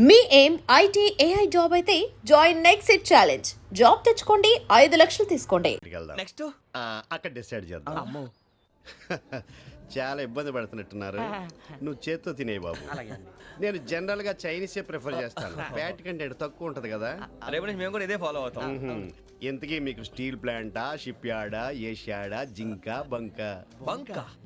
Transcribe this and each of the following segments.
మీ ఏం IT AI job అయితే join next it challenge job తెచ్చుకోండి ఐదు లక్షలు తీసుకోండి. నెక్స్ట్ ఆ, అక్కడ డిసైడ్ చేద్దాం. అమ్మో. చాలా ఇబ్బంది పడుతున్నట్టున్నారు. నువ్వు చేత్తో తినే బాబు. నేను జనరల్గా చైనీసే ప్రిఫర్ చేస్తాను. ఫ్యాట్ కంటెంట్ తక్కువ ఉంటది కదా. రేపు నుంచి మేము కూడా ఇదే ఫాలో అవుతాం. ఇంతకీ మీకు స్టీల్ ప్లాంటా షిప్ యార్డా ఏషియాడా జింక బంక? బంక?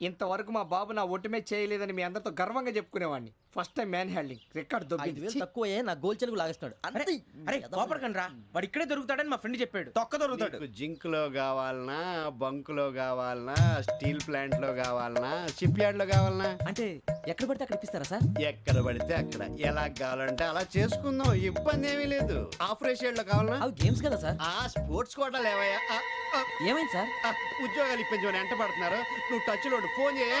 ఇంతవరకు మా బాబు నా ఒట్టుమే చేయలేదని మీ అందరితో గర్వంగా చెప్పుకునేవాడిని. First time man handing record ఐదు దొబ్బింది వేలు. తక్కువ నా గోల్ చెలుగు లాగేస్తున్నాడు. అంతే. అరే కోపడకండి రా వాడు ఇక్కడే దొరుకుతాడని మా ఫ్రెండ్ చెప్పాడు. తొక్క దొరుకుతాడు. నీకు జింక్లో కావాలనా బంక్లో కావాలనా స్టీల్ ప్లాంట్లో కావాలనా షిప్ యార్డ్లో కావాలనా? అంటే ఎక్కడ పడితే అక్కడ ఇప్పిస్తారా సార్? ఎక్కడ పడితే అక్కడ. ఎలా కావాలంటే అలా చేసుకుందాం. ఇబ్బంది ఏమీ లేదు. ఆపరేషన్లో కావాలనా? అవి గేమ్స్ కదా సార్. ఆ స్పోర్ట్స్ కోటా లేవయ్యా. ఆ, ఆ, ఏమైంది సార్? ఆ, ఉద్యోగాలు ఇప్పించమని ఎంట పడుతున్నారు. నువ్వు టచ్లో ఉండు. ఫోన్ చేయ.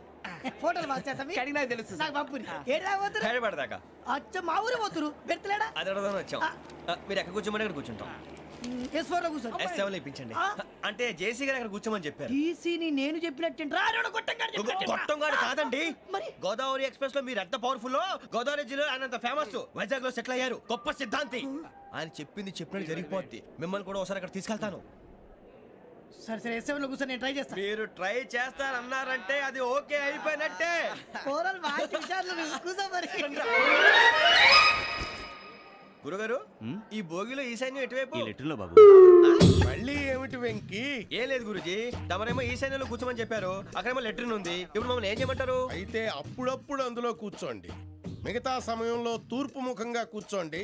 ఫోటోలు మార్చేస్తాం కడిగి నాకు తెలుసు నాకు పంపుని. ఏడు రాబోతురు హైదరాబాద్ అచ్చ మా ఊరు పోతురు? పెడతలేడా? అది అడగదామని వచ్చాం. మీరు ఎక్కడ కూర్చోమని అక్కడ కూర్చుంటాం. ఎస్ ఫోర్లో కూర్చో ఎస్ సెవెన్ ఇప్పించండి. అంటే జేసీ గారు అక్కడ కూర్చోమని చెప్పారు. టీసీని నేను చెప్పినట్టు రాడు గొట్టంగాడు చెప్పినట్టు గొట్టం గారు కాదండి. మరి? గోదావరి ఎక్స్ప్రెస్లో మీరు ఎంత పవర్ఫుల్ గోదావరి జిల్లా ఆయన అంత ఫేమస్ వైజాగ్లో సెటిల్ అయ్యారు. గొప్ప సిద్ధాంతి. ఆయన చెప్పింది చెప్పినట్టు జరిగిపోద్ది. మిమ్మల్ని కూడా ఒకసారి అక్కడ తీసుకెళ్తాను. సరే సరే ఎస్ సెవెన్లో కూర్చో నేను ట్రై చేస్తాను మీరు ట్రై చేస్తారన్నారంటే అది ఓకే అయిపోయినట్టే. ఓవరాల్ బాగా చూసారు కూర్చో మరి. గురుగారు ఈ భోగిలో ఈశాన్యం ఎటువైపు? ఈ లెటర్లో బాబు. మళ్ళీ ఏమిటి వెంకీ? ఏం లేదు గురుజీ తమరేమో ఈశాన్యంలో కూర్చోమని చెప్పారు. అక్కడేమో లెటర్ ఉంది. ఇప్పుడు మమ్మల్ని ఏం చేయమంటారు? అయితే అప్పుడప్పుడు అందులో కూర్చోండి. మిగతా సమయంలో తూర్పు ముఖంగా కూర్చోండి.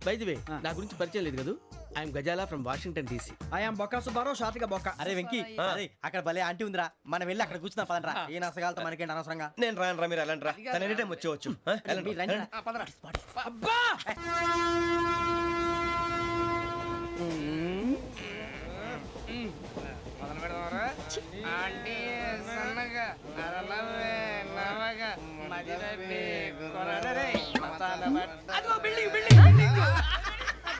వే నా గురించి పరిచయం లేదు కదా? I'm Gazala from Washington DC ఆయా బొక్క సుబ్బారావు షాతిక బొక్క అరే వెంకీ అరే అక్కడ భలే ఆంటీ ఉందిరా. మనం వెళ్ళి అక్కడ కూర్చున్నా పదనరా ఏ నసగాలతో మనకేంటి అనవసరంగా? నేను రాను రా మీరు రా. తన ఎనీ టైం వచ్చేవచ్చు. అబ్బా! బిల్డింగ్ బిల్డింగ్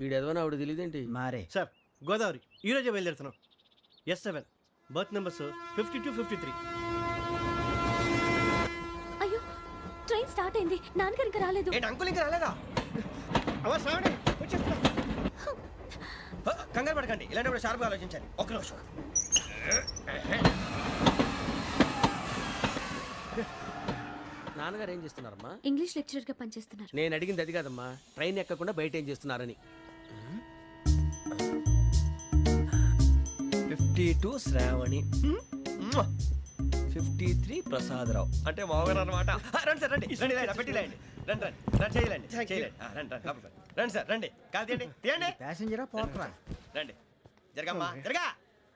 ఈడు ఎదవని ఆవిడ తెలియదేంటి మారే. సార్ గోదావరి ఈ రోజే బయలుదేరుతున్నాం. S seven berth numbers fifty two fifty three. అయ్యో ట్రైన్ స్టార్ట్ అయింది. నాన్నగారు ఇంకా రాలేదు. ఏంటి అంకుల్ ఇంకా రాలేదా? హ, కంగారు పడకండి. ఇలాంటప్పుడు షార్ప్గా ఆలోచించండి. ఒక్క నిమిషం. నాన్నగారు ఏం చేస్తున్నారమ్మా? ఇంగ్లీష్ లెక్చరర్గా పనిచేస్తున్నారు. నేను అడిగింది అది కాదమ్మా. ట్రైన్ ఎక్కకుండా బయట ఏం చేస్తున్నారని. Fifty two Shravani. Fifty three Prasadarao. అంటే మామగారు అనమాట రండి సార్ రండి. రండి రండి పెట్టి లేండి రండి రండి. రండి చేయలేండి చేయలేండి. రండి రండి రండి. సార్ రండి. కాల్ తీయండి తీయండి. ప్యాసింజరా పోట్రా రండి. జరగమ్మా జరగా.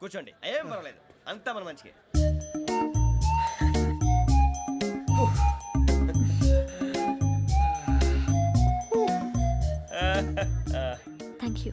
కూర్చోండి. ఏం పర్వాలేదు. అంతా మన మంచికి. థ్యాంక్ యూ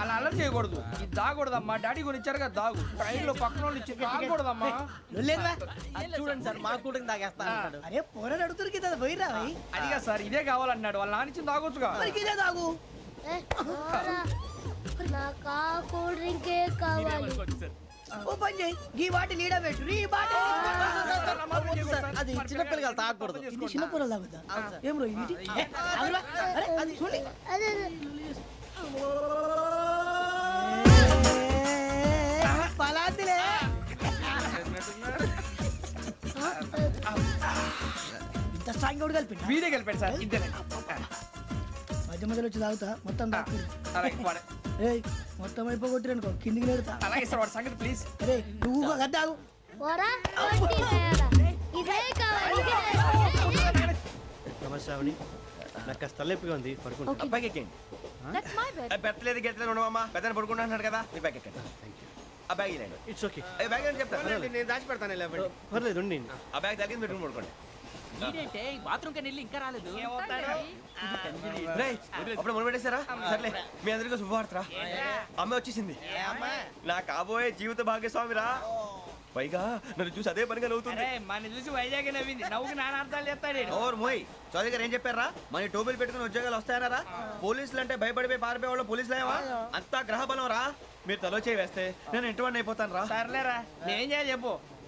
అలా అల్లరి చేయకూడదు. ఇది దాగకూడదమ్మా. డాడీ కొని ఇచ్చారు కదా దాగు. ట్రైన్లో పక్కన వాళ్ళు ఇచ్చి దాగకూడదమ్మా చూడండి సార్ మా కూడా తాగేస్తా అన్నాడు అరే పోరాడు అడుగుతారు కదా పోయిరా అదిగా సార్ ఇదే కావాలన్నాడు. వాళ్ళ నాన్న ఇచ్చింది తాగొచ్చుగా. ఇదే పోరా. నాకు కూల్ డ్రింకే కావాలి. ఓ పని చేయి ఈ బాటి లీడ పెట్టు. ఈ బాటి అది చిన్నపిల్లలు తాగకూడదు. ఇది చిన్న పొరలు తాగుతా. ఏం రో ఇది. అరే, అది చూడండి. పలాతిలే ఇంత స్ట్రాంగ్ కూడా కలిపి వీడే గెలిపాడు సార్ ఇద్దరే మధ్య మధ్యలో వచ్చి తాగుతా. మొత్తం తాగు అలాగే వాడు- ఏయ్ మొత్తం అయిపోగొట్టిరు అనుకో కిందికి నేడుతా అలాగే సార్ వాడు సంగతి ప్లీజ్ అరే నువ్వు కదా తాగు పోరా, వడ్డీ తయారా. ఇదే కావాలి ఇదే. నమస్తే నాకు కాస్త తలెప్పిగా ఉంది పడుకుంటా. అబ్బాయికి ఎక్కండి దట్స్ మై బెడ్ పెట్టలేదు గెట్టలేదు ఉండవమ్మా పెద్దని పడుకుంటున్నాడు కదా. మీ బ్యాగ్ ఎక్కండి. ఆ బ్యాగ్ ఇలాండి ఇట్స్ ఓకే ఏ బ్యాగ్ అని చెప్తాను నేను దాచి పెడతాను పర్లేదు ఉండి ఆ బ్యాగ్ తగ్గింది పెట్టుకుని పడుకోండి. బాత్రూమ్ కని వెళ్ళి ఇంకా రాలేదు. అప్పుడు మొదలు పెట్టేశారా? సర్లే మీ అందరికీ శుభవార్తరా అమ్మ వచ్చేసింది. నా కాబోయే జీవిత భాగ్యస్వామిరా. పైగా నన్ను చూసి అదే పనిగా నవ్వుతుంది. మన చూసి వైజాగ్ నవ్వింది. నవ్వుకి నాన్న అర్థాలు చెప్తాడు. ఓర్ మోయ్. చౌదరి గారు ఏం చెప్పారా? మన టోబీలు పెట్టుకుని ఉద్యోగాలు వస్తాయనరా పోలీసులు అంటే భయపడిపోయి పారిపోయే వాళ్ళు పోలీసులేవా అంతా గ్రహ బలం రా మీరు తలో చేయి వేస్తే నేను ఇంటివాడిని అయిపోతాను రా సర్లేరా నేనేం చేయాలి చెప్పు.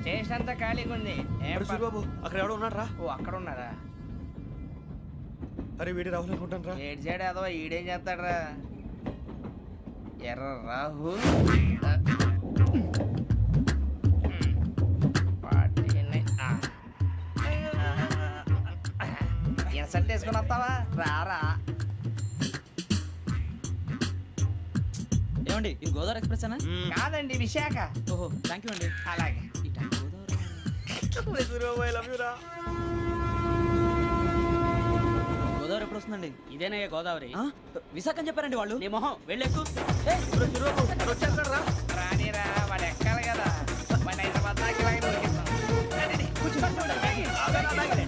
స్టేషన్ అంతా ఖాళీగా ఉంది. ఏం అరే ప- సూరిబాబు అక్కడ ఎవడో ఉన్నాడు రా ఓ అక్కడ ఉన్నారా అరే వీడి రాహుల్ అనుకుంటాను రా ఏడు సైడ్ అదో ఈడేం చేస్తాడరా? ఎర్ర రాహు ఇన్సర్ట్ వేసుకుని వస్తావా? రారా. ఏమండి ఇది గోదావరి ఎక్స్ప్రెస్ అనా కాదండి విశాఖ. ఓహో థ్యాంక్ యూ అండి. అలాగే. గోదావరి ఎప్పుడు వస్తుందండి? ఇదేనయ్య గోదావరి. విశాఖ అని చెప్పారండి వాళ్ళు? నీ మొహం వెళ్ళెక్కు ఎక్కాలి కదా.